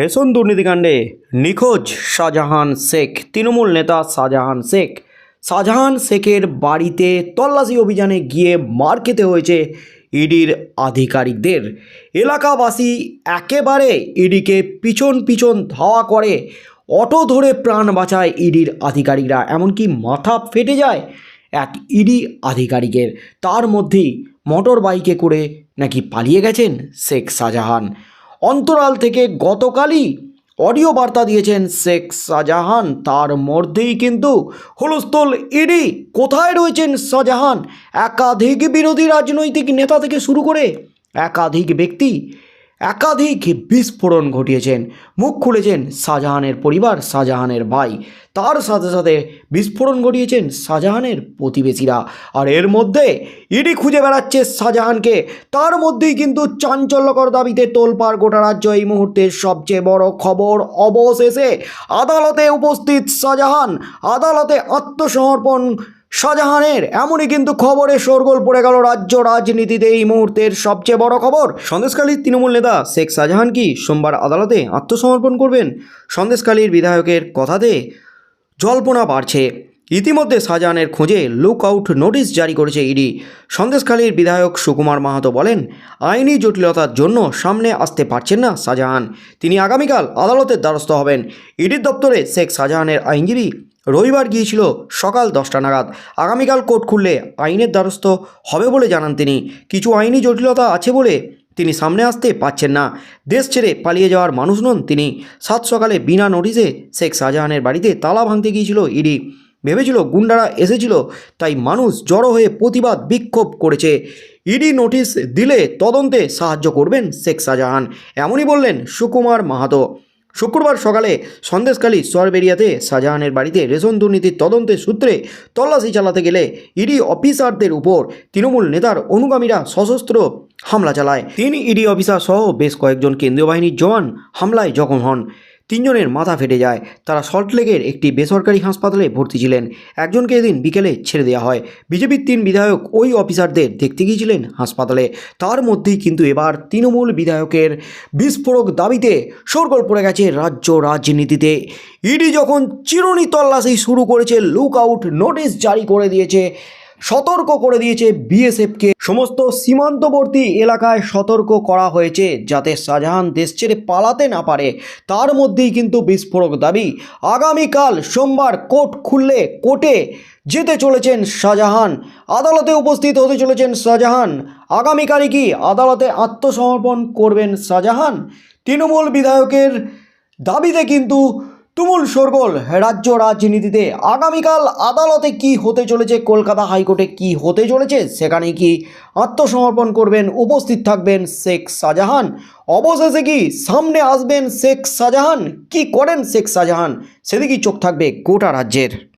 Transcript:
Ration দুর্নীতিকাণ্ডে নিখোঁজ শাহজাহান শেখ, তৃণমূল নেতা শাহজাহান শেখ। শাহজাহান শেখের বাড়িতে তল্লাশি অভিযানে গিয়ে মার খেতে হয়েছে ইডির আধিকারিকদের। এলাকাবাসী একেবারে ইডিকে পিছন পিছন ধাওয়া করে, অটো ধরে প্রাণ বাঁচায় ইডির আধিকারিকরা, এমনকি মাথা ফেটে যায় এক ইডি আধিকারিকের। তার মধ্যেই মোটর বাইকে করে নাকি পালিয়ে গেছেন শেখ শাহজাহান। অন্তরাল থেকে গতকালই অডিও বার্তা দিয়েছেন শেখ শাহজাহান। তার মধ্যেই কিন্তু হলস্থল ইডি। কোথায় রয়েছেন শাহজাহান? একাধিক বিরোধী রাজনৈতিক নেতা থেকে শুরু করে একাধিক ব্যক্তি একাধিক বিস্ফোরণ ঘটিয়েছেন। মুখ খুলেছেন শাহজাহানের পরিবার, শাহজাহানের ভাই। তার সাথে সাথে বিস্ফোরণ ঘটিয়েছেন শাহজাহানের প্রতিবেশীরা। আর এর মধ্যে ইডি খুঁজে বেড়াচ্ছে শাহজাহানকে। তার মধ্যেই কিন্তু চাঞ্চল্যকর দাবিতে তোলপাড় গোটা রাজ্য এই মুহূর্তে সবচেয়ে বড় খবর। অবশেষে আদালতে উপস্থিত শাহজাহান আদালতে আত্মসমর্পণ শাহজাহানের, এমনই কিন্তু খবরে শোরগোল পড়ে গেল রাজ্য রাজনীতিতে এই মুহূর্তের সবচেয়ে বড় খবর। সন্দেশকালীর তৃণমূল নেতা শেখ শাহজাহান কি সোমবার আদালতে আত্মসমর্পণ করবেন? সন্দেশকালীর বিধায়কের কথাতে জল্পনা বাড়ছে। ইতিমধ্যে শাহজাহানের খোঁজে লুক আউট নোটিশ জারি করেছে ইডি। সন্দেশখালীর বিধায়ক সুকুমার মাহাতো বলেন, আইনি জটিলতার জন্য সামনে আসতে পারছেন না শাহজাহান। তিনি আগামীকাল আদালতের দ্বারস্থ হবেন। ইডির দপ্তরে শেখ শাহজাহানের আইনজীবী রবিবার গিয়েছিল সকাল দশটা নাগাদ। আগামীকাল কোর্ট খুললে আইনের দ্বারস্থ হবে বলে জানান তিনি। কিছু আইনি জটিলতা আছে বলে তিনি সামনে আসতে পাচ্ছেন না। দেশ ছেড়ে পালিয়ে যাওয়ার মানুষ নন তিনি। সাত সকালে বিনা নোটিশে শেখ শাহজাহানের বাড়িতে তালা ভাঙতে গিয়েছিল ইডি। ভেবেছিল গুন্ডারা এসেছিল, তাই মানুষ জড়ো হয়ে প্রতিবাদ বিক্ষোভ করেছে। ইডি নোটিশ দিলে তদন্তে সাহায্য করবেন শেখ শাহজাহান, এমনই বললেন সুকুমার মাহাতো। শুক্রবার সকালে সন্দেশখালী সরবেরিয়াতে শাহজাহানের বাড়িতে রেশন দুর্নীতির তদন্তের সূত্রে তল্লাশি চালাতে গেলে ইডি অফিসারদের উপর তৃণমূল নেতার অনুগামীরা সশস্ত্র হামলা চালায়। তিন ইডি অফিসার সহ বেশ কয়েকজন কেন্দ্রীয় বাহিনীর জওয়ান হামলায় জখম হন। তিনজনের মাথা ফেটে যায়। তারা সল্টলেকের একটি বেসরকারি হাসপাতালে ভর্তি ছিলেন। একজনকে এদিন বিকেলে ছেড়ে দেওয়া হয়। বিজেপির তিন বিধায়ক ওই অফিসারদের দেখতে গিয়েছিলেন হাসপাতালে। তার মধ্যেই কিন্তু এবার তৃণমূল বিধায়কের বিস্ফোরক দাবিতে শোরগোল পড়ে গেছে রাজ্য রাজনীতিতে। ইডি যখন চিরুনি তল্লাশি শুরু করেছে লুক আউট নোটিশ জারি করে দিয়েছে। সতর্ক করে দিয়েছে বিএসএফকে। সমস্ত সীমান্তবর্তী এলাকায় সতর্ক করা হয়েছে যাতে শাহজাহান দেশ ছেড়ে পালাতে না পারে। তার মধ্যেই কিন্তু বিস্ফোরক দাবি। আগামীকাল সোমবার কোর্ট খুললে কোর্টে যেতে চলেছেন শাহজাহান। আদালতে উপস্থিত হতে চলেছেন শাহজাহান। আগামীকালই কি আদালতে আত্মসমর্পণ করবেন শাহজাহান? তৃণমূল বিধায়কের দাবিতে কিন্তু তুমুল শোরগোল রাজ্য রাজনীতিতে। আগামীকাল আদালতে কি হতে চলেছে, কলকাতা হাইকোর্টে কি হতে চলেছে, সেখানে কি আত্মসমর্পণ করবেন, উপস্থিত থাকবেন শেখ শাহজাহান? অবশেষে কি সামনে আসবেন শেখ শাহজাহান? কি করেন শেখ শাহজাহান? সেদিকেই চোখ থাকবে গোটা রাজ্যের।